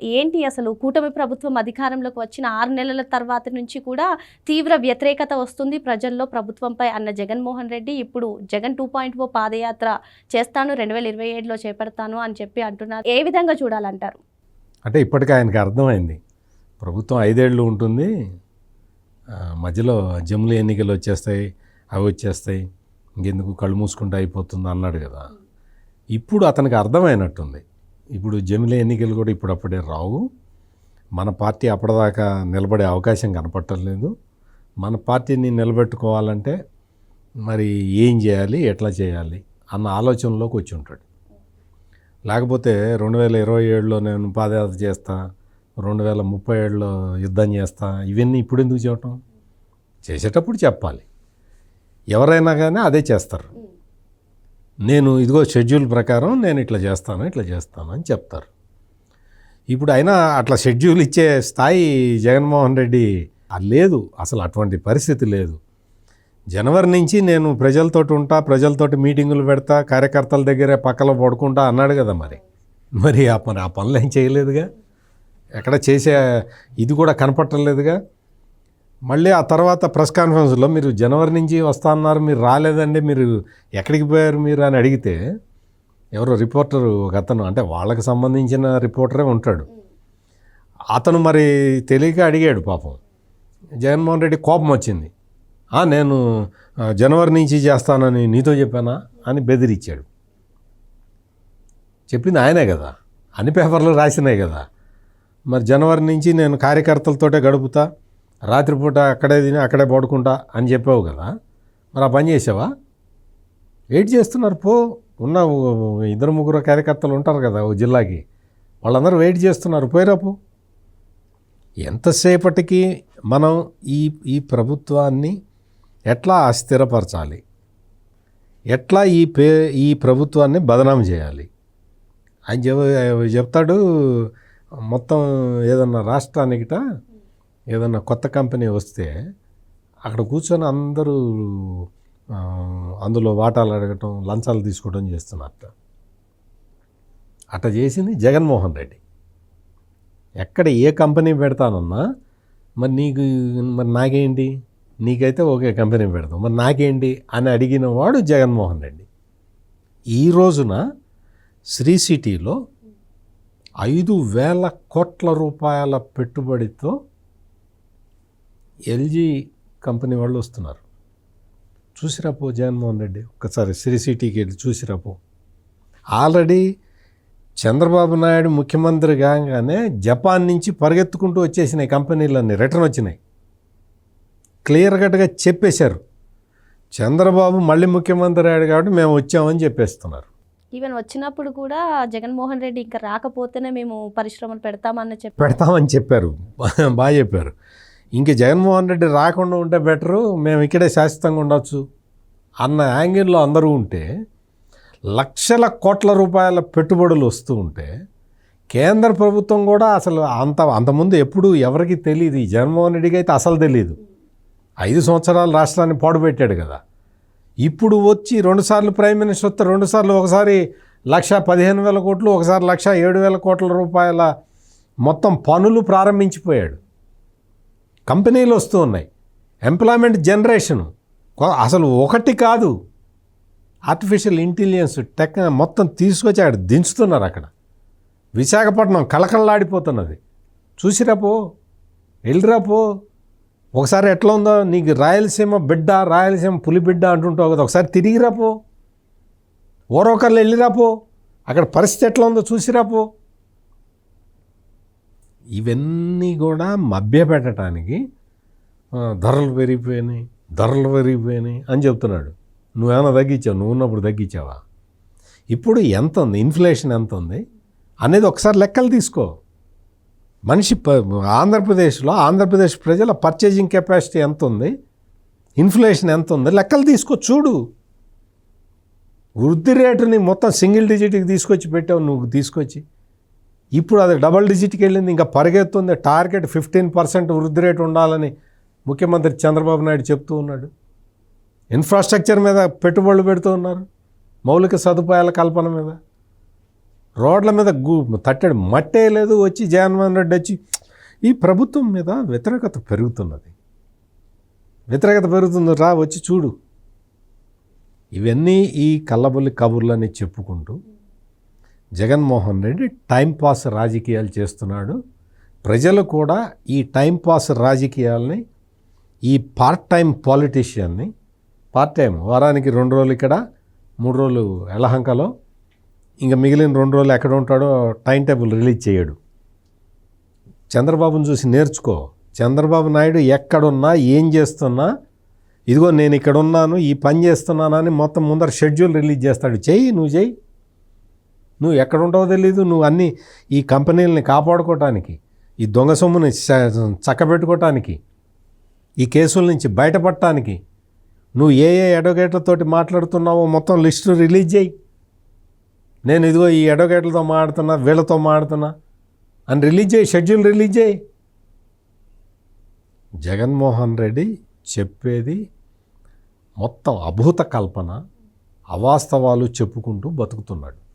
ఏంటి అసలు కూటమి ప్రభుత్వం అధికారంలోకి వచ్చిన ఆరు నెలల తర్వాత నుంచి కూడా తీవ్ర వ్యతిరేకత వస్తుంది ప్రజల్లో ప్రభుత్వంపై అన్న జగన్మోహన్ రెడ్డి. ఇప్పుడు జగన్ టూ పాయింట్ ఓ పాదయాత్ర చేస్తాను రెండు వేల ఇరవై ఏడులో చేపడతాను అని చెప్పి అంటున్నారు. ఏ విధంగా చూడాలంటారు? అంటే ఇప్పటికీ ఆయనకి అర్థమైంది. ప్రభుత్వం ఐదేళ్ళు ఉంటుంది. మధ్యలో జమ్ములు ఎన్నికలు వచ్చేస్తాయి అవి వచ్చేస్తాయి. ఇంకెందుకు కళ్ళు మూసుకుంటూ అయిపోతుంది అన్నాడు కదా. ఇప్పుడు అతనికి అర్థమైనట్టుంది. ఇప్పుడు జమిలే ఎన్నికలు కూడా ఇప్పుడప్పుడే రావు. మన పార్టీ అప్పటిదాకా నిలబడే అవకాశం కనపట్టలేదు మన పార్టీని నిలబెట్టుకోవాలంటే మరి ఏం చేయాలి ఎట్లా చేయాలి అన్న ఆలోచనలోకి వచ్చి ఉంటాడు. లేకపోతే రెండు వేల ఇరవై ఏడులో నేను పాదయాత్ర చేస్తా రెండు వేల ముప్పై ఏడులో యుద్ధం చేస్తా ఇవన్నీ ఇప్పుడు ఎందుకు చేయటం? చేసేటప్పుడు చెప్పాలి. ఎవరైనా కానీ అదే చేస్తారు. నేను ఇదిగో షెడ్యూల్ ప్రకారం నేను ఇట్లా చేస్తాను ఇట్లా చేస్తాను అని చెప్తారు. ఇప్పుడు అయినా అట్లా షెడ్యూల్ ఇచ్చే స్థాయి జగన్మోహన్ రెడ్డి అది లేదు అసలు అటువంటి పరిస్థితి లేదు. జనవరి నుంచి నేను ప్రజలతోటి ఉంటా ప్రజలతోటి మీటింగులు పెడతా కార్యకర్తల దగ్గరే పక్కలో పడుకుంటా అన్నాడు కదా మరి. మరి ఆ మరి ఆ పనులు ఏం చేయలేదుగా? ఎక్కడ చేసే ఇది కూడా కనపట్టలేదుగా? మళ్ళీ ఆ తర్వాత ప్రెస్ కాన్ఫరెన్స్లో మీరు జనవరి నుంచి వస్తా అన్నారు మీరు రాలేదండి మీరు ఎక్కడికి పోయారు మీరు అని అడిగితే ఎవరో రిపోర్టర్ ఒక అతను అంటే వాళ్ళకి సంబంధించిన రిపోర్టరే ఉంటాడు. అతను మరి తెలియక అడిగాడు పాపం. జగన్మోహన్ రెడ్డి కోపం వచ్చింది. నేను జనవరి నుంచి చేస్తానని నీతో చెప్పానా అని బెదిరిచ్చాడు చెప్పింది ఆయనే కదా. అన్ని పేపర్లు రాసినాయి కదా. మరి జనవరి నుంచి నేను కార్యకర్తలతోటే గడుపుతా రాత్రిపూట అక్కడే తిని అక్కడే పడుకుంటా అని చెప్పావు కదా మరి ఆ పని చేసావా? వెయిట్ చేస్తున్నారు? పో ఉన్న ఇద్దరు ముగ్గురు కార్యకర్తలు ఉంటారు కదా ఓ జిల్లాకి. వాళ్ళందరూ వెయిట్ చేస్తున్నారు. పోయిరాపు ఎంతసేపటికి మనం ఈ ఈ ప్రభుత్వాన్ని ఎట్లా అస్థిరపరచాలి? ఎట్లా ఈ పే ఈ ప్రభుత్వాన్ని బదనాం చేయాలి? అని చెప్ చెప్తాడు మొత్తం ఏదన్నా రాష్ట్రానికిట ఏదన్నా కొత్త కంపెనీ వస్తే అక్కడ కూర్చొని అందరూ అందులో వాటాలు అడగటం లంచాలు తీసుకోవడం చేస్తున్నట్ట అట్ట చేసింది జగన్మోహన్ రెడ్డి. ఎక్కడ ఏ కంపెనీ పెడతానన్నా మరి నీకు మరి నాకేంటి? నీకైతే ఒకే కంపెనీ పెడతాం. మరి నాకేంటి అని అడిగిన వాడు జగన్మోహన్ రెడ్డి. ఈ రోజున శ్రీ సిటీలో ఐదు వేల కోట్ల రూపాయల పెట్టుబడితో ఎల్జీ కంపెనీ వాళ్ళు వస్తున్నారు. చూసిరాపో జగన్మోహన్ రెడ్డి. ఒక్కసారి శ్రీ సిటీకి వెళ్ళి చూసిరాపో ఆల్రెడీ చంద్రబాబు నాయుడు ముఖ్యమంత్రి కాగానే జపాన్ నుంచి పరిగెత్తుకుంటూ వచ్చేసినాయి కంపెనీలన్నీ రిటర్న్ వచ్చినాయి. క్లియర్ కట్గా చెప్పేశారు. చంద్రబాబు మళ్ళీ ముఖ్యమంత్రి అయ్యాడు కాబట్టి మేము వచ్చామని చెప్పేస్తున్నారు. ఈవెన్ వచ్చినప్పుడు కూడా జగన్మోహన్ రెడ్డి ఇంకా రాకపోతేనే మేము పరిశ్రమలు పెడతామని చెప్పి పెడతామని చెప్పారు. బాగా చెప్పారు. ఇంక జగన్మోహన్ రెడ్డి రాకుండా ఉంటే బెటరు మేము ఇక్కడే శాశ్వతంగా ఉండొచ్చు అన్న యాంగిల్లో అందరూ ఉంటే లక్షల కోట్ల రూపాయల పెట్టుబడులు వస్తూ ఉంటే కేంద్ర ప్రభుత్వం కూడా అసలు అంత అంతకుముందు ఎప్పుడు ఎవరికి తెలియదు ఈ జగన్మోహన్ రెడ్డికి అయితే అసలు తెలియదు ఐదు సంవత్సరాలు రాష్ట్రాన్ని పాడుపెట్టాడు కదా. ఇప్పుడు వచ్చి రెండుసార్లు ప్రైమ్ మినిస్టర్ వస్తే రెండుసార్లు ఒకసారి లక్ష పదిహేను వేల కోట్లు ఒకసారి లక్ష ఏడు వేల కోట్ల రూపాయల మొత్తం పనులు ప్రారంభించిపోయాడు. కంపెనీలు వస్తూ ఉన్నాయి. ఎంప్లాయ్మెంట్ జనరేషన్ అసలు ఒకటి కాదు. ఆర్టిఫిషియల్ ఇంటెలిజెన్స్ టెక్ మొత్తం తీసుకొచ్చి అక్కడ దించుతున్నారు అక్కడ. విశాఖపట్నం కలకలలాడిపోతున్నది చూసిరాపో వెళ్ళిరాపో ఒకసారి ఎట్లా ఉందో నీకు రాయలసీమ బిడ్డ రాయలసీమ పులి బిడ్డ అంటుంటావు కదా ఒకసారి తిరిగిరాపో ఓరొకర్లు వెళ్ళిరాపో అక్కడ పరిస్థితి ఎట్లా ఉందో చూసిరాపో ఇవన్నీ కూడా మభ్యపెట్టడానికి ధరలు పెరిగిపోయినాయి ధరలు పెరిగిపోయినాయి అని చెప్తున్నాడు. నువ్వేమైనా తగ్గించావు? నువ్వు ఉన్నప్పుడు తగ్గించావా? ఇప్పుడు ఎంత ఉంది? ఇన్ఫ్లేషన్ ఎంత ఉంది? అనేది ఒకసారి లెక్కలు తీసుకో. మనిషి ప- ఆంధ్రప్రదేశ్లో ఆంధ్రప్రదేశ్ ప్రజల పర్చేజింగ్ కెపాసిటీ ఎంత ఉంది? ఇన్ఫ్లేషన్ ఎంత ఉంది? లెక్కలు తీసుకో చూడు. వృద్ధి రేటుని మొత్తం సింగిల్ డిజిట్కి తీసుకొచ్చి పెట్టావు నువ్వు తీసుకొచ్చి. ఇప్పుడు అది డబల్ డిజిట్కి వెళ్ళింది ఇంకా పరిగెత్తుంది. టార్గెట్ ఫిఫ్టీన్ పర్సెంట్ వృద్ధి రేటు ఉండాలని ముఖ్యమంత్రి చంద్రబాబు నాయుడు చెప్తూ ఉన్నాడు. ఇన్ఫ్రాస్ట్రక్చర్ మీద పెట్టుబడులు పెడుతూ ఉన్నారు. మౌలిక సదుపాయాల కల్పన మీద. రోడ్ల మీద గు తట్టాడు మట్టే లేదు. వచ్చి జగన్మోహన్ రెడ్డి వచ్చి ఈ ప్రభుత్వం మీద వ్యతిరేకత పెరుగుతున్నది. వ్యతిరేకత పెరుగుతుంది. రా వచ్చి చూడు. ఇవన్నీ ఈ కల్లబొల్లి కబుర్లని చెప్పుకుంటూ జగన్మోహన్ రెడ్డి టైంపాస్ రాజకీయాలు చేస్తున్నాడు. ప్రజలు కూడా ఈ టైంపాస్ రాజకీయాల్ని ఈ పార్ట్ టైం పాలిటీషియన్ని పార్ట్ టైం వారానికి రెండు రోజులు ఇక్కడ మూడు రోజులు ఎలహంకలో ఇంకా మిగిలిన రెండు రోజులు ఎక్కడ ఉంటాడో టైం టేబుల్ రిలీజ్ చేయడు. చంద్రబాబును చూసి నేర్చుకో. చంద్రబాబు నాయుడు ఎక్కడున్నా ఏం చేస్తున్నా ఇదిగో నేను ఇక్కడ ఉన్నాను ఈ పని చేస్తున్నానని మొత్తం ముందర షెడ్యూల్ రిలీజ్ చేస్తాడు. చెయ్యి నువ్వు చెయ్యి. నువ్వు ఎక్కడ ఉంటావో తెలీదు. నువ్వు అన్ని ఈ కంపెనీలని కాపాడుకోవటానికి ఈ దొంగ సొమ్ముని చ- చక్కబెట్టుకోవటానికి ఈ కేసుల నుంచి బయటపడటానికి నువ్వు ఏ ఏ అడ్వకేట్లతోటి మాట్లాడుతున్నావో మొత్తం లిస్టు రిలీజ్ చేయి. నేను ఇదిగో ఈ అడ్వకేట్లతో మాడుతున్నా వీళ్ళతో మాడుతున్నా అని రిలీజ్ చేయి షెడ్యూల్ రిలీజ్ చేయి. జగన్మోహన్ రెడ్డి చెప్పేది మొత్తం అభూత కల్పన అవాస్తవాలు చెప్పుకుంటూ బతుకుతున్నాడు.